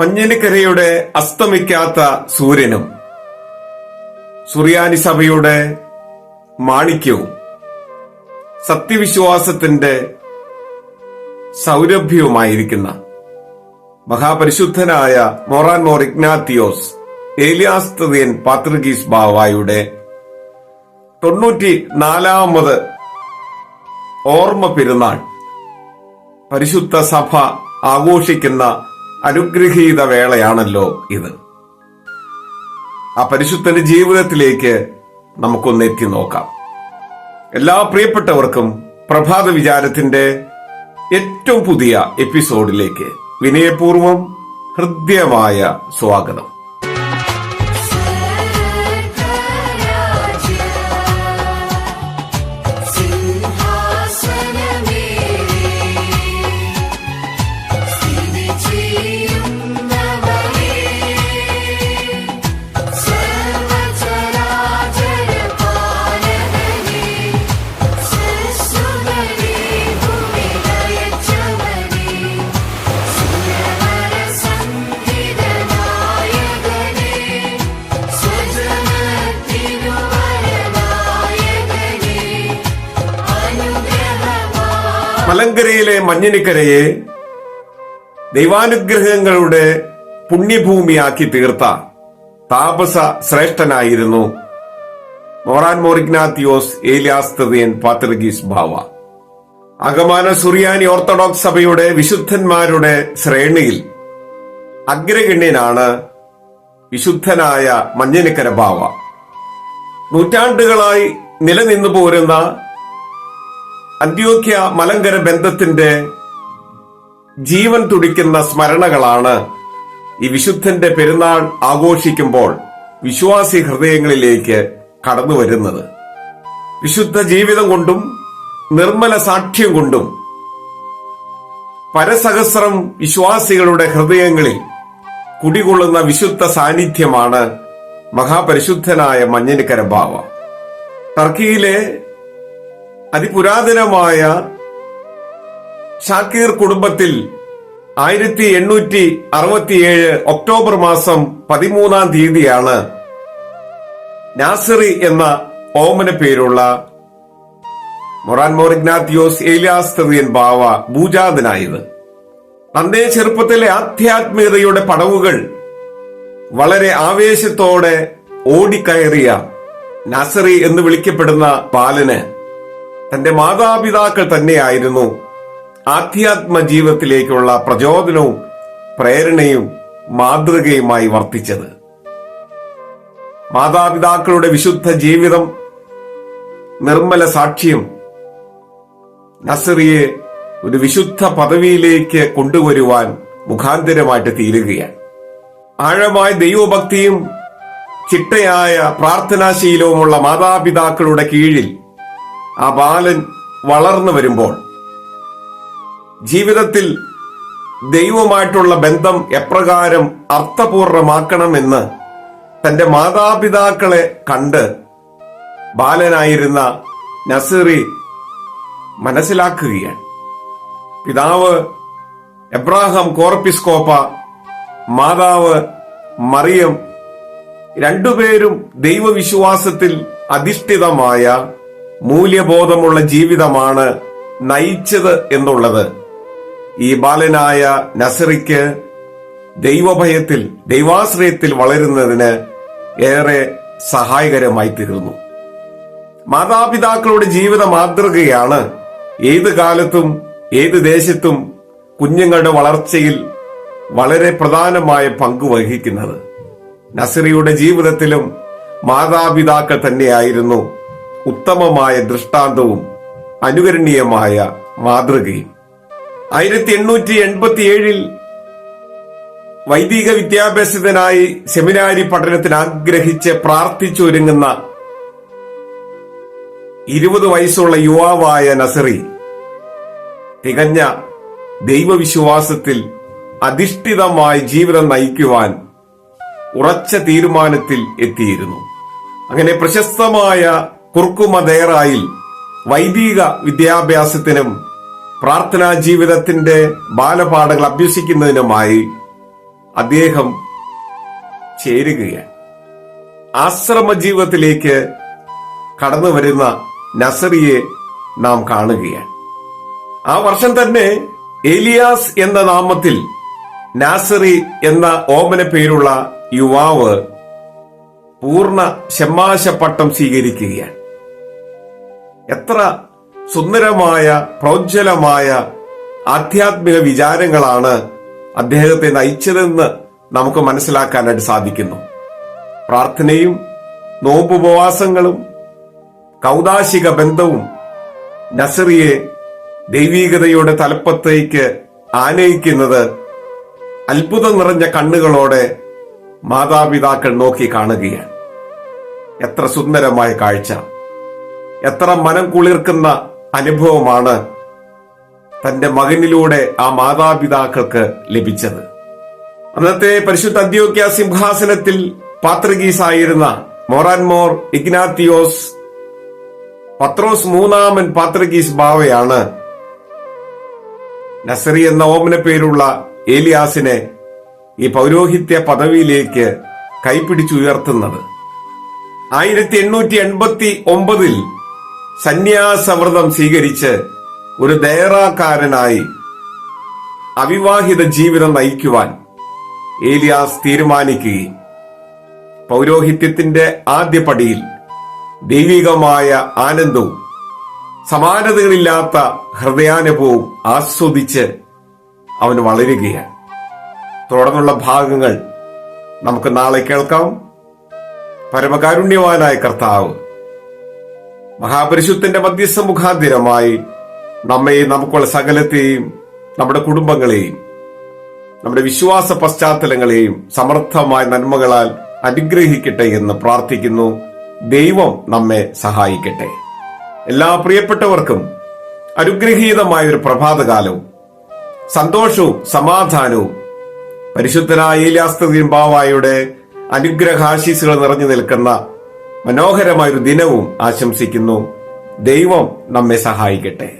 മഞ്ഞനിക്കരയുടെ അസ്തമിക്കാത്ത സൂര്യനും സുറിയാനി സഭയുടെ മാണിക്യവും സത്യവിശ്വാസത്തിന്റെ സൗരഭ്യവുമായിരിക്കുന്ന മഹാപരിശുദ്ധനായ മോറാൻ മോർ ഇഗ്നാത്തിയോസ് ഏലിയാസ്തതിയൻ പാത്രികീസ് ബാവായുടെ തൊണ്ണൂറ്റി നാലാമത് ഓർമ്മ പെരുന്നാൾ പരിശുദ്ധ സഭ ആഘോഷിക്കുന്ന അനുഗ്രഹീത വേളയാണല്ലോ ഇത്. ആ പരിശുദ്ധന്റെ ജീവിതത്തിലേക്ക് നമുക്കൊന്ന് എത്തി നോക്കാം. എല്ലാ പ്രിയപ്പെട്ടവർക്കും പ്രഭാത വിചാരത്തിന്റെ ഏറ്റവും പുതിയ എപ്പിസോഡിലേക്ക് വിനയപൂർവം ഹൃദ്യമായ സ്വാഗതം. മലങ്കരയിലെ മഞ്ഞിനിക്കരയെ ദൈവാനുഗ്രഹങ്ങളുടെ പുണ്യഭൂമിയാക്കി തീർത്ത താപസ ശ്രേഷ്ഠനായിരുന്നു മോറാൻ മോറിഗ്നാത്തിയോസ് ഏലിയാസ്തവിയൻ പാത്രിഗീസ് ഭാവ അകമാന സുറിയാനി ഓർത്തഡോക്സ് സഭയുടെ വിശുദ്ധന്മാരുടെ ശ്രേണിയിൽ അഗ്രഗണ്യനാണ് വിശുദ്ധനായ മഞ്ഞനിക്കര ഭാവ നൂറ്റാണ്ടുകളായി നിലനിന്നു പോരുന്ന അന്ത്യോക്യ മലങ്കര ബന്ധത്തിന്റെ ജീവൻ തുടിക്കുന്ന സ്മരണകളാണ് ഈ വിശുദ്ധന്റെ പെരുന്നാൾ ആഘോഷിക്കുമ്പോൾ വിശ്വാസി ഹൃദയങ്ങളിലേക്ക് കടന്നു വരുന്നത്. വിശുദ്ധ ജീവിതം കൊണ്ടും നിർമ്മല സാക്ഷ്യം കൊണ്ടും പരസഹസ്രം വിശ്വാസികളുടെ ഹൃദയങ്ങളിൽ കുടികൊള്ളുന്ന വിശുദ്ധ സാന്നിധ്യമാണ് മഹാപരിശുദ്ധനായ മഞ്ഞനിക്കര ബാവ. ടർക്കിയിലെ അതിപുരാതനമായ ഷാക്കീർ കുടുംബത്തിൽ ആയിരത്തി എണ്ണൂറ്റി അറുപത്തിയേഴ് ഒക്ടോബർ മാസം പതിമൂന്നാം തീയതിയാണ് നാസറി എന്ന ഓമന പേരുള്ള മൊറാൻ മോറിഗ്നാത്തിയോസ് ഏലിയാസ്തറിയൻ ബാവ ഭൂജാതനായത്. തന്റെ ചെറുപ്പത്തിലെ ആധ്യാത്മികതയുടെ പടവുകൾ വളരെ ആവേശത്തോടെ ഓടിക്കയറിയ നാസറി എന്ന് വിളിക്കപ്പെടുന്ന ബാലന് തന്റെ മാതാപിതാക്കൾ തന്നെയായിരുന്നു. ആധ്യാത്മ ജീവിതത്തിലേക്കുള്ള പ്രചോദനവും പ്രേരണയും മാതൃകയുമായി വർത്തിച്ചത്. മാതാപിതാക്കളുടെ വിശുദ്ധ ജീവിതം നിർമ്മല സാക്ഷ്യം നസറിയെ ഒരു വിശുദ്ധ പദവിയിലേക്ക് കൊണ്ടുവരുവാൻ മുഖാന്തരമായിട്ട് തീരുകയാണ്. ആഴമായ ദൈവഭക്തിയും ചിട്ടയായ പ്രാർത്ഥനാശീലവുമുള്ള മാതാപിതാക്കളുടെ കീഴിൽ ആ ബാലൻ വളർന്നു വരുമ്പോൾ ജീവിതത്തിൽ ദൈവമായിട്ടുള്ള ബന്ധം എപ്രകാരം അർത്ഥപൂർണമാക്കണമെന്ന് തന്റെ മാതാപിതാക്കളെ കണ്ട് ബാലനായിരുന്ന നസീറി മനസ്സിലാക്കുകയാണ്. പിതാവ് എബ്രാഹാം കോർപ്പിസ്കോപ്പ മാതാവ് മറിയം രണ്ടുപേരും ദൈവവിശ്വാസത്തിൽ അധിഷ്ഠിതമായ മൂല്യബോധമുള്ള ജീവിതമാണ് നയിച്ചത് എന്നുള്ളത്. ഈ ബാലനായ നസറിക്ക് ദൈവഭയത്തിൽ ദൈവാശ്രയത്തിൽ വളരുന്നതിന് ഏറെ സഹായകരമായി തീർന്നു. മാതാപിതാക്കളുടെ ജീവിത മാതൃകയാണ് ഏത് കാലത്തും ഏത് ദേശത്തും കുഞ്ഞുങ്ങളുടെ വളർച്ചയിൽ വളരെ പ്രധാനമായ പങ്ക് വഹിക്കുന്നത്. നസറിയുടെ ജീവിതത്തിലും മാതാപിതാക്കൾ തന്നെയായിരുന്നു ഉത്തമമായ ദൃഷ്ടാന്തവും അനുകരണീയമായ മാതൃകയും. ആയിരത്തി എണ്ണൂറ്റി എൺപത്തി ഏഴിൽ വൈദിക വിദ്യാഭ്യാസത്തിനായി സെമിനാരി പഠനത്തിന് ആഗ്രഹിച്ച് പ്രാർത്ഥിച്ചൊരുങ്ങുന്ന ഇരുപത് വയസ്സുള്ള യുവാവായ നസറി തികഞ്ഞ ദൈവവിശ്വാസത്തിൽ അധിഷ്ഠിതമായി ജീവിതം നയിക്കുവാൻ ഉറച്ച തീരുമാനത്തിൽ എത്തിയിരുന്നു. അങ്ങനെ പ്രശസ്തമായ കുർക്കുമദേറായിൽ വൈദിക വിദ്യാഭ്യാസത്തിനും പ്രാർത്ഥനാ ജീവിതത്തിന്റെ ബാലപാഠങ്ങൾ അഭ്യസിക്കുന്നതിനുമായി അദ്ദേഹം ചേരുകയാണ്. ആശ്രമ ജീവിതത്തിലേക്ക് കടന്നു വരുന്ന നസറിയെ നാം കാണുകയാണ്. ആ വർഷം തന്നെ എലിയാസ് എന്ന നാമത്തിൽ നാസറി എന്ന ഓമന പേരുള്ള യുവാവ് പൂർണ ശമാശ പട്ടം സ്വീകരിക്കുകയാണ്. എത്ര സുന്ദരമായ പ്രോജ്വലമായ ആധ്യാത്മിക വിചാരങ്ങളാണ് അദ്ദേഹത്തെ നയിച്ചതെന്ന് നമുക്ക് മനസ്സിലാക്കാനായിട്ട് സാധിക്കുന്നു. പ്രാർത്ഥനയും നോമ്പുപവാസങ്ങളും കൗതാശിക ബന്ധവും നസറിയെ ദൈവീകതയുടെ തലപ്പത്തേക്ക് ആനയിക്കുന്നത് അത്ഭുതം നിറഞ്ഞ കണ്ണുകളോടെ മാതാപിതാക്കൾ നോക്കി കാണുകയാണ്. എത്ര സുന്ദരമായ കാഴ്ച. എത്ര മനം കുളിർക്കുന്ന അനുഭവമാണ് തന്റെ മകനിലൂടെ ആ മാതാപിതാക്കൾക്ക് ലഭിച്ചത്. അന്നത്തെ പരിശുദ്ധ അന്ത്യോക്യ സിംഹാസനത്തിൽ പാത്രഗീസായിരുന്ന മോറാൻമോർ ഇഗ്നാത്തിയോസ് പത്രോസ് മൂന്നാമൻ പാത്രഗീസ് ബാവയാണ് നസറി എന്ന ഓമന പേരുള്ള ഏലിയാസിനെ ഈ പൗരോഹിത്യ പദവിയിലേക്ക് കൈപിടിച്ചുയർത്തുന്നത്. ആയിരത്തി എണ്ണൂറ്റി എൺപത്തി ഒമ്പതിൽ സന്യാസവ്രതം സ്വീകരിച്ച് ഒരു ദയറാക്കാരനായി അവിവാഹിത ജീവിതം നയിക്കുവാൻ ഏലിയാസ് തീരുമാനിക്കുകയും പൗരോഹിത്യത്തിന്റെ ആദ്യ പടിയിൽ ദൈവികമായ ആനന്ദവും സമാനതകളില്ലാത്ത ഹൃദയാനുഭവവും ആസ്വദിച്ച് അവന് വളരുകയാണ്. തുടർന്നുള്ള ഭാഗങ്ങൾ നമുക്ക് നാളെ കേൾക്കാം. പരമകാരുണ്യവാനായ കർത്താവ് മഹാപരിശുദ്ധന്റെ മധ്യസ്ഥ മുഖാന്തിരമായി നമ്മെയും നമുക്കുള്ള സകലത്തെയും നമ്മുടെ കുടുംബങ്ങളെയും നമ്മുടെ വിശ്വാസ പശ്ചാത്തലങ്ങളെയും സമർത്ഥമായ നന്മകളാൽ അനുഗ്രഹിക്കട്ടെ എന്ന് പ്രാർത്ഥിക്കുന്നു. ദൈവം നമ്മെ സഹായിക്കട്ടെ. എല്ലാ പ്രിയപ്പെട്ടവർക്കും അനുഗ്രഹീതമായ ഒരു പ്രഭാതകാലവും സന്തോഷവും സമാധാനവും പരിശുദ്ധനായ ഏലിയാസ്തീൻ ബാവായുടെ അനുഗ്രഹാശീസുകൾ നിറഞ്ഞു നിൽക്കുന്ന മനോഹരമായൊരു ദിനവും ആശംസിക്കുന്നു. ദൈവം നമ്മെ സഹായിക്കട്ടെ.